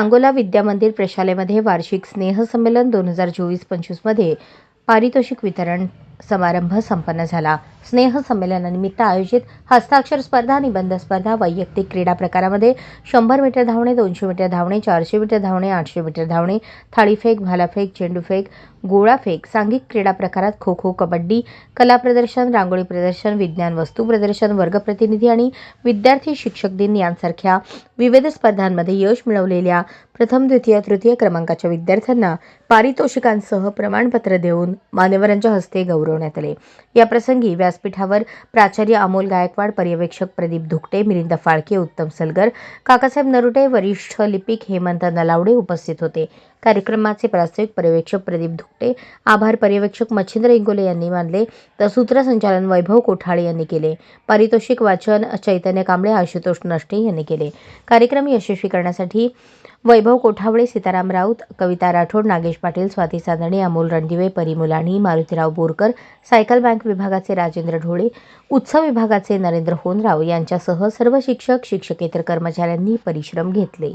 सांगोला विद्यामंदिर प्रशालेमध्ये वार्षिक स्नेहसंमेलन दोन हजार चोवीस पंचवीसमध्ये पारितोषिक वितरण समारंभ संपन्न झाला. स्नेहसंमेलनानिमित्त आयोजित हस्ताक्षर स्पर्धा निबंध स्पर्धा वैयक्तिक क्रीडा प्रकारामध्ये शंभर मीटर धावणे दोनशे मीटर धावणे चारशे मीटर धावणे आठशे मीटर धावणे थाळीफेक भालाफेक चेंडूफेक गोळाफेक सांघिक क्रीडा प्रकारात खो खो कबड्डी कला प्रदर्शन रांगोळी प्रदर्शन विज्ञान वस्तू प्रदर्शन वर्ग प्रतिनिधी आणि विद्यार्थी शिक्षक दिन यांसारख्या विविध स्पर्धांमध्ये यश मिळवलेल्या प्रथम द्वितीय तृतीय क्रमांकाच्या विद्यार्थ्यांना पारितोषिकांसह प्रमाणपत्र देऊन मान्यवरांच्या हस्ते गौरवण्यात आले. या प्रसंगी व्यासपीठावर प्राचार्य अमोल गायकवाड पर्यवेक्षक प्रदीप धुकटे मिलिंद फाळके उत्तम सलगर काकासाहेब नरुटे वरिष्ठ लिपिक हेमंत नलावडे उपस्थित होते. कार्यक्रमाचे प्रास्ताविक पर्यवेक्षक प्रदीप धुकटे आभार पर्यवेक्षक मच्छिंद्र इंगोले यांनी मानले तर सूत्रसंचालन वैभव कोठाळे यांनी केले. पारितोषिक वाचन चैतन्य कांबळे आशुतोष नष्टे यांनी केले. कार्यक्रम यशस्वी करण्यासाठी वैभव कोठावळे सीताराम राऊत कविता राठोड नागेश पाटील स्वाती चांदणे अमोल रणदिवे परिमुलाणी मारुतीराव बोरकर सायकल बँक विभागाचे राजेंद्र ढोळे उत्सव विभागाचे नरेंद्र होनराव यांच्यासह सर्व शिक्षक शिक्षकेतर कर्मचाऱ्यांनी परिश्रम घेतले.